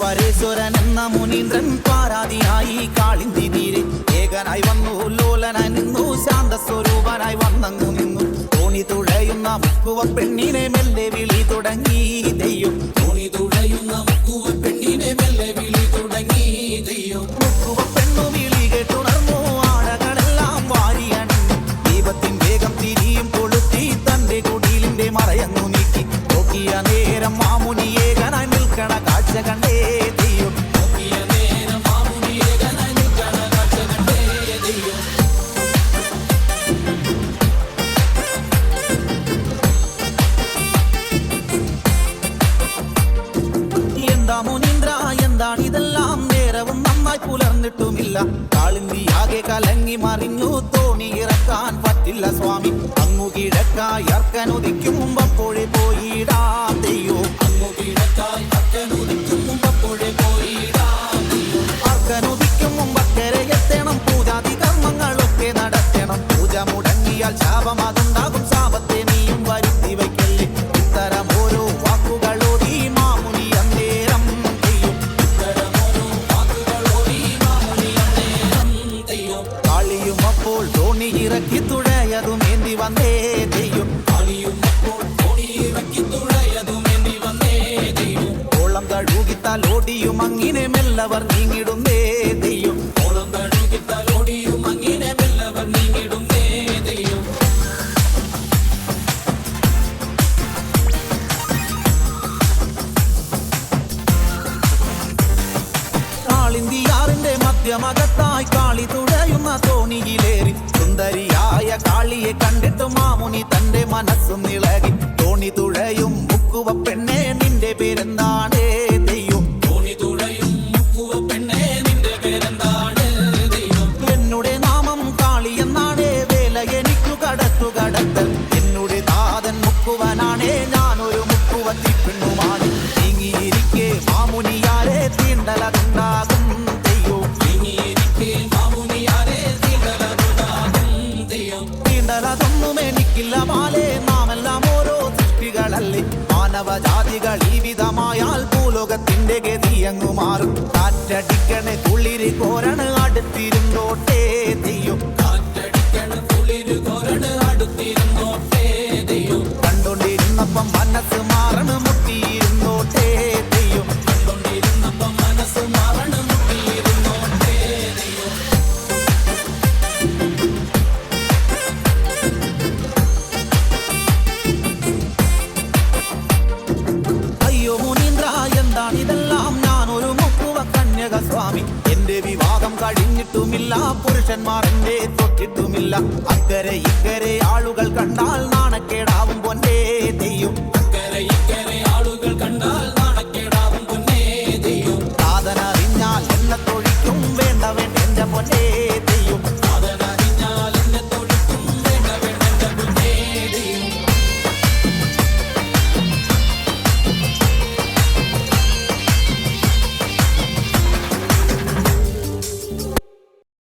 പരേശ്വരൻ എന്ന മുനീന്ദ്രൻ പാരാതിയായി കാളിന്തി തീരെ. ഏകനായി വന്നു ലോലനായി നിന്നു ശാന്ത സ്വരൂപനായി വന്നങ്ങു നിന്നു. തോണി തുഴയുന്ന മുക്കുവ പെണ്ണിനെ മെല്ലെ വിളി തുടങ്ങി. നോക്കിയ നേരം മാമുനി ഏകനായി നിൽക്കണ കാഴ്ച കണ്ടേ ദെയ്യം എന്താ മുനീന്ദ്ര? നേരവും നന്നായി പുലർന്നിട്ടുമില്ല. കാളിന്തി ആകെ കലങ്ങി മറിഞ്ഞു തോണി ഇറക്കാൻ പറ്റില്ല സ്വാമി. അങ്ങു കിഴക്കായി അർക്കനുദിക്കും മുമ്പപ്പോഴേ മുടങ്ങിയാൽ ശാപം ശാപത്തെ നീയും വരുത്തി വയ്ക്കല്ലേ. ഇത്തരം ഓരോ വാക്കുകളോടി മാമുനി അന്നേരം ചെയ്യും ഇത്തരം ഓരോ വാക്കുകളോടി മാമുനി അന്നേരം ചെയ്യും. കളിയും അപ്പോൾ തോണി ഇറക്കി തുഴയതും ഏന്തി വന്നേ ചെയ്യും. കളിയും അപ്പോൾ തോണി ഇറക്കി തുഴയതും ഏന്തി വന്നേ ചെയ്യും ഓളം കഴുകിത്താൽ ഓടിയും അങ്ങിനെ മെല്ലവർ നീങ്ങിടുന്നേ മധ്യമകത്തായി കാളി തുഴയുന്ന തോണിയിലേറി. സുന്ദരിയായ കാളിയെ കണ്ടിട്ട് മാമുനി തന്റെ മനസ്സും നിളകി തെയ്യോ തീണ്ടലതൊന്നും എനിക്കില്ല. മാലേ നാമെല്ലാം ഓരോ സൃഷ്ടികളല്ലേ. മാനവജാതികൾ ഈ വിധമായാൽ ഭൂലോകത്തിന്റെ ഗതി അങ്ങു മാറും. കാറ്റടിക്കണേ കുളിര് കോരണ അടുത്തിരുന്നോട്ടേ തെയ്യോ കാറ്റടിക്കണ കുളിരി കോരണ് അടുത്തിരുന്നോട്ടേ തെയ്യോ കണ്ടോണ്ടിരുന്നപ്പം മനസ്സ് ഇതെല്ലാം ഞാൻ ഒരു മുക്കുവ കന്യക സ്വാമി എന്റെ വിവാഹം കഴിഞ്ഞിട്ടുമില്ല പുരുഷന്മാർ എന്റെ തൊട്ടിട്ടുമില്ല. അക്കരെ ഇക്കരെ ആളുകൾ കണ്ടാൽ നാണക്കേടാവും പൊന്നേ തെയ്യും. അക്കരെ ഇക്കരെ